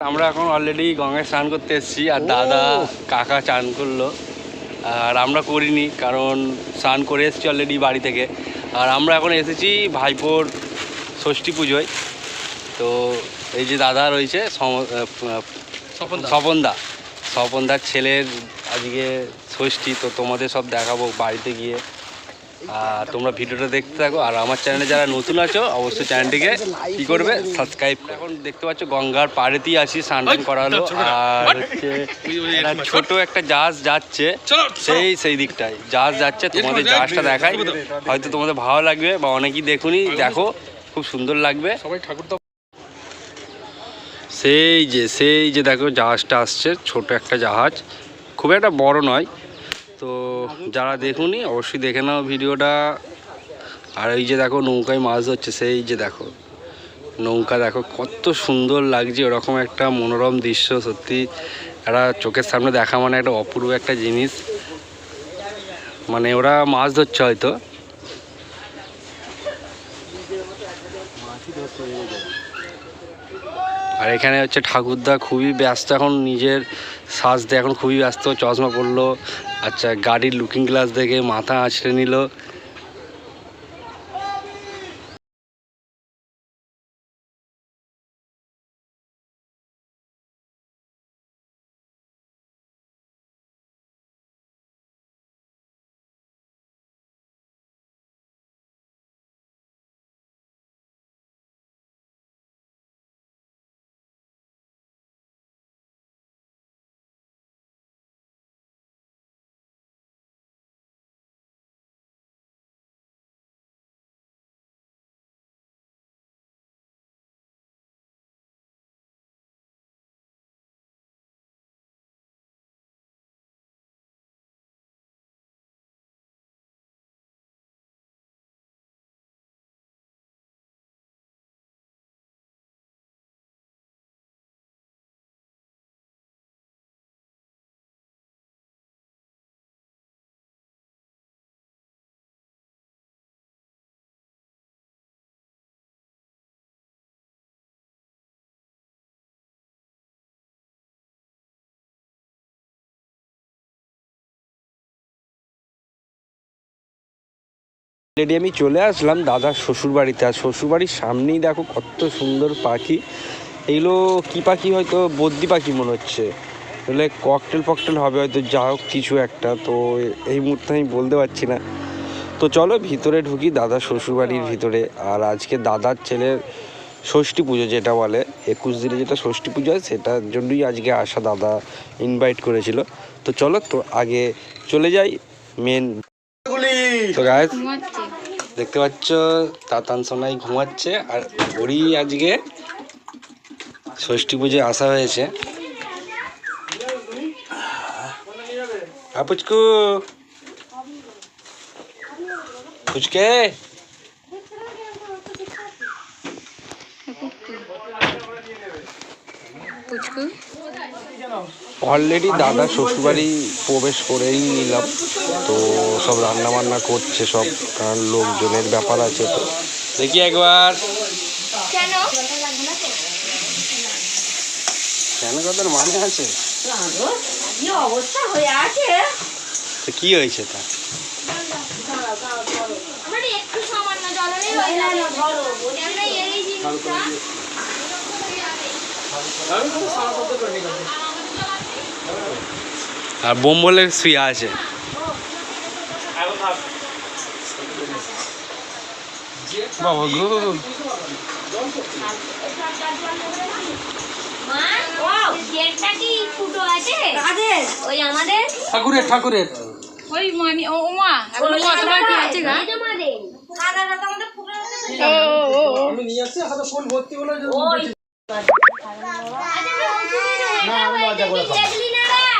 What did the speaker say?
আমরা এখন অলরেডি গঙ্গায় স্নান করতে এসেছি আর দাদা কাকা চান করল। আর আমরা করিনি কারণ স্নান করে এসেছি অলরেডি বাড়ি থেকে। আর আমরা এখন এসেছি ভাইপোর ষষ্ঠী পুজোয়। তো এই যে দাদা রয়েছে স্বপনদা। স্বপনদার ছেলের আজকে ষষ্ঠী তো তোমাদের সব দেখাবো বাড়িতে গিয়ে। আর তোমরা ভিডিওটা দেখতে থাকো। আর আমার চ্যানেলে যারা নতুন আছো অবশ্যই চ্যানেলটিকে কি করবে? সাবস্ক্রাইব এখন দেখতে পাচ্ছ গঙ্গার পাড়েতেই আছি স্নান করা হলো আর হচ্ছে ছোট একটা জাহাজ যাচ্ছে। সেই সেই দিকটায়। জাহাজ যাচ্ছে তোমাদের জাহাজটা দেখাই। হয়তো তোমাদের ভালো লাগবে বা অনেকেই দেখুনি দেখো খুব সুন্দর লাগবে। সবাই ঠাকুর সেই যে সেই যে দেখো জাহাজটা আসছে ছোট একটা জাহাজ। খুব একটা বড় নয় তো যারা দেখুনি, অবশ্যই দেখে নাও ভিডিওটা। আর এই যে দেখো নৌকায় মাছ ধরছে, সেই যে দেখো। নৌকা দেখো কত সুন্দর লাগছে, ওরকম একটা মনোরম দৃশ্য, সত্যি। একটা চোখের সামনে দেখা মানে একটা অপূর্ব একটা জিনিস। মানে ওরা মাছ ধরছে হয়তো। আর এখানে হচ্ছে ঠাকুরদা খুবই ব্যস্ত, এখন নিজের সাজতে এখন খুবই ব্যস্ত, চশমা পরলো আচ্ছা গাড়ির লুকিং গ্লাস দেখে মাথা আঁচড়ে নিল। অলরেডি আমি চলে আসলাম দাদার শ্বশুর বাড়িতে আর শ্বশুর বাড়ির সামনেই দেখো কত সুন্দর পাখি। এগুলো কি পাখি হয়তো বদ্যি পাখি মনে হচ্ছে। তাহলে ককটেল ফকটেল হবে হয়তো যা হোক কিছু একটা। তো এই মুহূর্তে আমি বলতে পারছি না। তো চলো ভিতরে ঢুকি দাদা শ্বশুর বাড়ির ভিতরে। আর আজকে দাদার ছেলের ষষ্ঠী পুজো যেটা বলে একুশ দিনে যেটা ষষ্ঠী পুজো হয় সেটার জন্যই আজকে আসা দাদা ইনভাইট করেছিল। তো চলো তো আগে চলে যাই মেন তো গায়ে দেখতে পাচ্ছ তাতান সোনাই ঘুমাচ্ছে আর ওরই আজকে ষষ্ঠী পুজোয় আসা হয়েছে। আপুচকু ফুচকে অলরেডি দাদা শ্বশুরবাড়ি প্রবেশ করেই নিলাম। তো সব রান্না বান্না করছে সব কারণ লোকজনের ব্যাপার আছে তো। দেখি একবার। কেন? কেন কথার মানে আছে? কি অবস্থা হয়ে আছে? তো কি হয়েছে তা একটু সামান্য জলনেই হয়ে যাবে আমরা এই জিনিসটা আর বোম বলে শুয়ে আছে। বাবা গো। ঠাকুরের ওই মানে ও মা আছে গা? আমি নিয়ে আসছি হাতে ভর্তি হলো না আমি মজা করে দেখলি না রে